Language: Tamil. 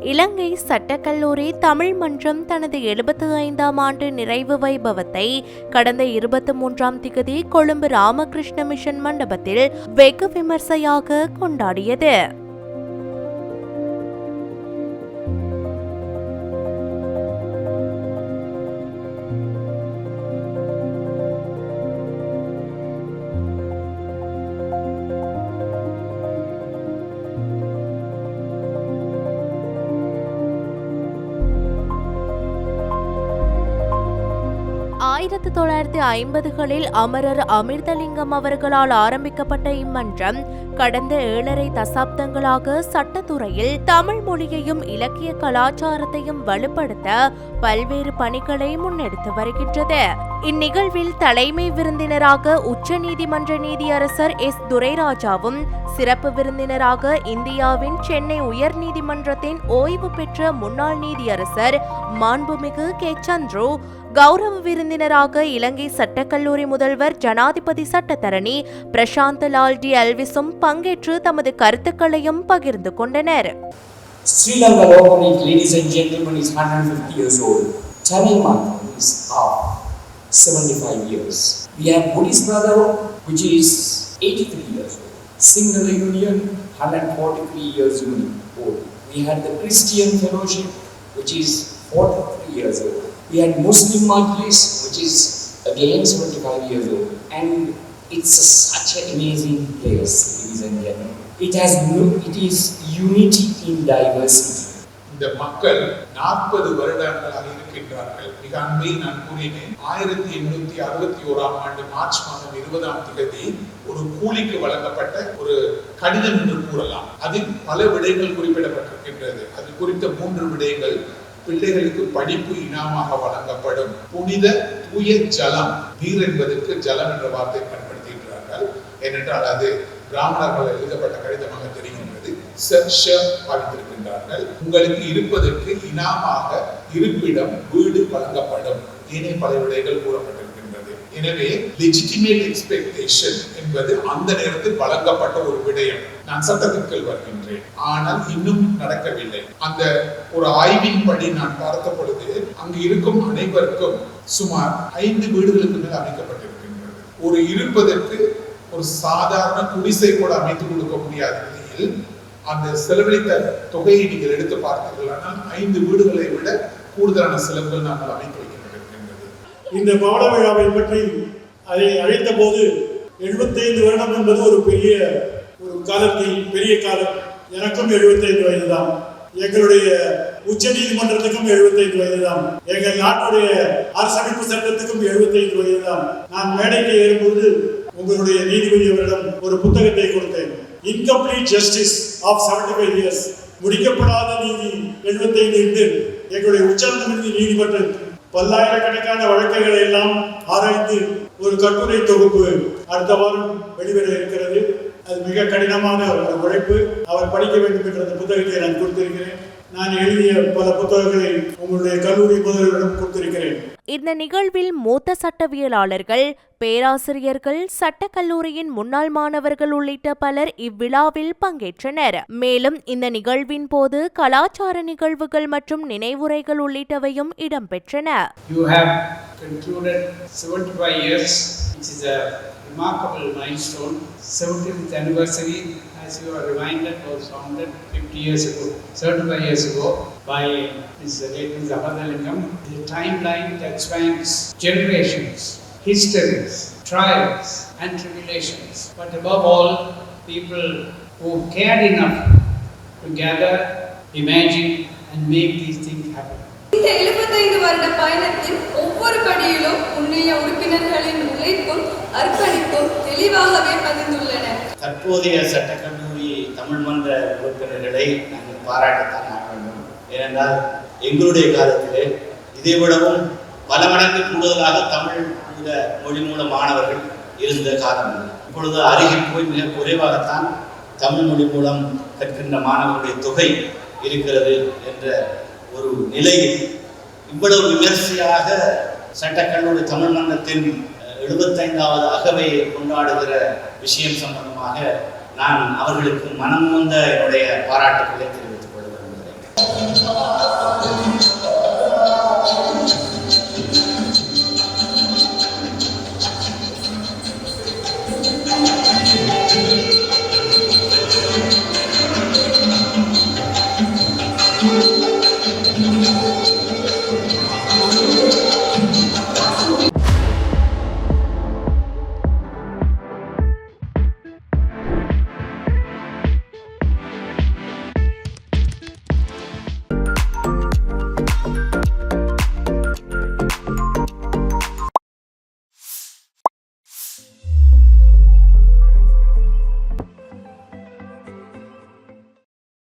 இலங்கை சட்டக்கல்லூரி தமிழ் மன்றம் தனது எழுபத்தி ஐந்தாம் ஆண்டு நிறைவு வைபவத்தை கடந்த இருபத்தி மூன்றாம் திகதி கொழும்பு ராமகிருஷ்ண மிஷன் மண்டபத்தில் வெகு விமர்சையாக கொண்டாடியது. ஆயிரத்தி தொள்ளாயிரத்தி ஐம்பதுகளில் அமரர் அமிர்தலிங்கம் அவர்களால் ஆரம்பிக்கப்பட்ட இம்மன்றம் கடந்த ஏழரை தசாப்தங்களாக சட்டத்துறையில் தமிழ் மொழியையும் இலக்கிய கலாச்சாரத்தையும் வலுப்படுத்த பல்வேறு பணிகளை முன்னெடுத்து வருகின்றது. இந்நிகழ்வில் தலைமை விருந்தினராக உச்ச நீதிமன்ற நீதியரசர் எஸ். துரைராஜாவும் சிறப்பு விருந்தினராக இந்தியாவின் சென்னை உயர்நீதிமன்றத்தின் ஓய்வு பெற்ற முன்னாள் நீதியரசர் மாண்புமிகு கே. சந்துரு கௌரவ விருந்தினராக இலங்கை சட்டக்கல்லூரி முதல்வர் ஜனாதிபதி சட்டத்தரணி பிரசாந்த் லால் டி அல்விஸும் பங்கேற்று தமது கருத்துக்களையும் பகிர்ந்து கொண்டனர் Sri Lanka Law College, ladies and gentlemen, is 150 years old. Tamil Mandam is half, 75 years. We have Buddhist Brotherhood, which is 83 years old. Sinhala Union, 143 years uni- old. We had the Christian Fellowship, which is 43 years old. We had Muslim Majlis, which is again 75 years old. And it's such an amazing place, ladies and gentlemen. It has no- it is unity in diversity. இந்த மக்கள் நாற்பது வருடங்களாக இருக்கின்றார்கள் மிக அண்மையில் நான் கூறினேன் ஆயிரத்தி எண்ணூத்தி அறுபத்தி ஓராம் ஆண்டு மார்ச் மாதம் இருபதாம் தேதி ஒரு கூலிக்கு வழங்கப்பட்ட ஒரு கடிதம் என்று கூறலாம் அதில் பல விடயங்கள் குறிப்பிடப்பட்டிருக்கின்றது அது குறித்த மூன்று விடயங்கள் பிள்ளைகளுக்கு படிப்பு இனாமாக வழங்கப்படும். புனித தூய ஜலம் நீர் என்பதற்கு ஜலம் என்ற வார்த்தை பயன்படுத்துகின்றார்கள் ஏனென்றால் அது பிராமணர்கள் எழுதப்பட்ட கடிதமாக தெரிகின்றது. ச, பாவித்திருக்கின்றார்கள் உங்களுக்கு இருப்பதற்கு இனாமாக இருப்பிடம் வீடு வழங்கப்படும். ஏனைய பல விடைகள் கூறப்பட்டிருக்கின்றது எனவே லெஜிட்டிமேட் எக்ஸ்பெக்டேஷன் என்பது அந்த நேரத்தில் வழங்கப்பட்ட ஒரு விடயம். நான் சட்டத்திற்குள் வருகின்றேன். ஆனால் இன்னும் நடக்கவில்லை. அந்த ஒரு ஆய்வின் படி நான் பார்த்த பொழுது அங்கு இருக்கும் அனைவருக்கும் சுமார் ஐந்து வீடுகளுக்கு மேல் அமைக்கப்பட்டிருக்கின்றது. ஒரு இருப்பதற்கு ஒரு சாதாரண குடிசை கூட அமைத்து கொடுக்க முடியாத நிலையில் அந்த செலவழித்த தொகையை நீங்கள் எடுத்து பார்த்தீர்கள் ஐந்து வீடுகளை விட கூடுதலான செலவுகள் நாங்கள் அமைத்து இந்த பவள விழாவை பற்றி அதை அழைத்த போது எழுபத்தைந்து வருடம் என்பது ஒரு பெரிய ஒரு காலத்தில் பெரிய காலம். எனக்கும் எழுபத்தைந்து வயது தான் எங்களுடைய உச்ச நீதிமன்றத்துக்கும் எழுபத்தைந்து வயது தான் எங்கள் நாட்டுடைய அரசமைப்பு சட்டத்துக்கும் எழுபத்தைந்து வயது தான் நான் மேடைக்கு ஏறும்போது உங்களுடைய நீதிபதி அவரிடம் ஒரு புத்தகத்தை கொடுத்தேன். Incomplete justice of seventy five years முடிக்கப்படாத நீதி எழுபத்தைந்து என்று எங்களுடைய உச்சநீதிமன்ற நீதிமன்றம் பல்லாயிரக்கணக்கான வழக்குகளை எல்லாம் ஆராய்ந்து ஒரு கட்டுரை தொகுப்பு அடுத்த வாரம் வெளிவர இருக்கிறது. அது மிக கடினமான ஒரு உழைப்பு. அவர் படிக்க வேண்டும் என்ற அந்த புத்தகத்தை நான் கொடுத்திருக்கிறேன். நான் எழுதிய பல புத்தகங்களை உங்களுடைய கல்லூரி முதல்வரிடம் கொடுத்திருக்கிறேன் இந்த நிகழ்வில் மூத்த சட்டவியலாளர்கள் பேராசிரியர்கள் சட்டக்கல்லூரியின் முன்னாள் மாணவர்கள் உள்ளிட்ட பலர் இவ்விழாவில் பங்கேற்றனர் மேலும் இந்த நிகழ்வின் போது கலாச்சார நிகழ்வுகள் மற்றும் நினைவுரைகள் உள்ளிட்டவையும் இடம்பெற்றன You have concluded 75 years, which is a remarkable milestone. 70th anniversary, as you are reminded, was founded 50 years ago, 75 years ago, by Mr. Leighton Zapadalingam. The timeline that spans generations, histories, trials, and tribulations. But above all, people who cared enough to gather, imagine, and make these things happen. இந்த 75 வருட பயணத்தில் ஒவ்வொரு படியிலும் முன்னைய உறுப்பினர்களின் உழைப்பும் அர்ப்பணிப்பும் தெளிவாகவே பதிந்துள்ளன தற்போதைய சட்டக்கல்லூரி தமிழ் மன்ற உறுப்பினர்களை நாங்கள் பாராட்டத்தான் ஆக வேண்டும். ஏனென்றால் எங்களுடைய காலத்திலே இதை விடவும் பல மடங்கு கூடுதலாக தமிழ் மொழி மூல மாணவர்கள் இருந்த காலம் இப்பொழுது அருகில் போய் மிக குறைவாகத்தான் தமிழ் மொழி மூலம் கற்கின்ற மாணவர்களுடைய தொகை இருக்கிறது என்ற ஒரு நிலையில் இவ்வளவு விமர்சையாக சட்டக்கல்லூரி தமிழ் மன்றத்தின் எழுபத்தைந்தாவது அகவையை கொண்டாடுகிற விஷயம் சம்பந்தமாக நான் அவர்களுக்கு மனம் வந்த என்னுடைய பாராட்டுகளை